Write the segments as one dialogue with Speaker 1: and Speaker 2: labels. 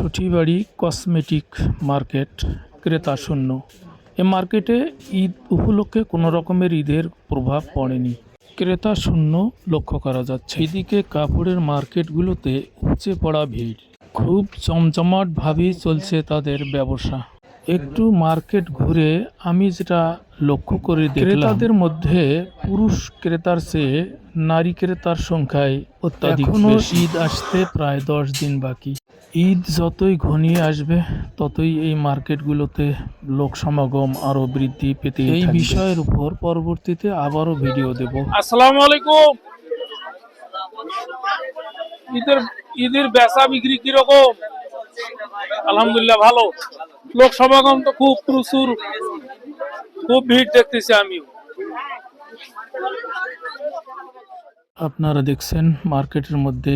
Speaker 1: Sathibari cosmetic market ক্রেতা শূন্য। এ মার্কেটে ঈদ উপলক্ষে কোনো রকমের ঈদের প্রভাব পড়েনি। ক্রেতা শূন্য লক্ষ্য করা যাচ্ছে। এদিকে কাপড়ের মার্কেটগুলোতে উপচে পড়া ভিড়। খুব চমচমাটভাবেই চলছে তাদের ব্যবসা। একটু মার্কেট ঘুরে আমি যেটা লক্ষ্য করে দেখলাম তাদের মধ্যে পুরুষ ক্রেতার চেয়ে নারী ক্রেতার সংখ্যায় অত্যাধিক। ঈদ আসতে প্রায় দশ দিন বাকি। ঈদ যতই ঘনিয়ে আসবে ততই এই মার্কেটগুলোতে লোক সমাগম আরও বৃদ্ধি পেতে এই বিষয়ের উপর পরবর্তীতে আবারও ভিডিও দেব।
Speaker 2: আসসালামু আলাইকুম ঈদের ঈদের বেচা বিক্রি কীরকম? আলহামদুলিল্লাহ ভালো। লোক সমাগম তো খুব প্রচুর। খুব ভিড় দেখতেছি আমিও।
Speaker 1: আপনারা দেখছেন মার্কেটের মধ্যে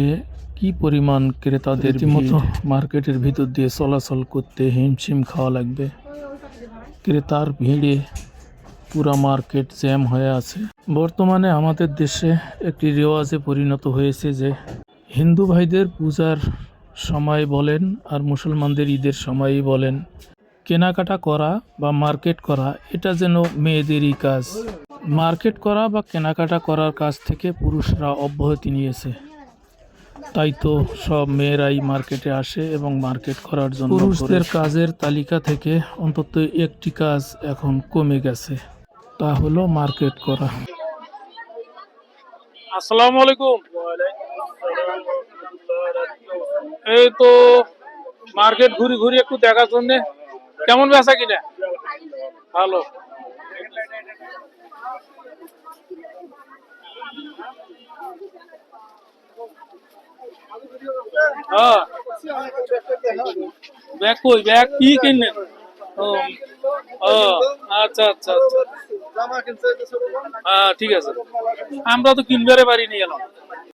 Speaker 1: কি পরিমাণ ক্রেতাদের মতো মার্কেটের ভিতর দিয়ে চলাচল করতে হিমশিম খাওয়া লাগবে। ক্রেতার ভিড়ে পুরা মার্কেট জ্যাম হয়ে আছে। বর্তমানে আমাদের দেশে একটি রেওয়াজে পরিণত হয়েছে যে হিন্দু ভাইদের পূজার সময় বলেন আর মুসলমানদের ঈদের সময়ই বলেন। কেনাকাটা করা বা মার্কেট করা এটা যেন মেয়েদেরই কাজ। মার্কেট করা বা কেনাকাটা করার কাজ থেকে পুরুষরা অব্যাহতি নিয়েছে। তাই তো সব মেয়েরাই মার্কেটে আসে এবং মার্কেট করার জন্য পুরুষদের কাজের তালিকা থেকে অন্তত একটি কাজ এখন কমে গেছে তা হলো মার্কেট করা।
Speaker 2: আসসালামু আলাইকুম। এই তো মার্কেট ঘুরি ঘুরি একটু দেখার জন্য। কেমন বেচা কিনা? ভালো। হ্যাঁ। ব্যাগ কই? ব্যাগ কি কিনলেন ও। ও আচ্ছা আচ্ছা আচ্ছা। হ্যাঁ ঠিক আছে। আমরা তো কিনবারে বাড়ি নিয়ে এলাম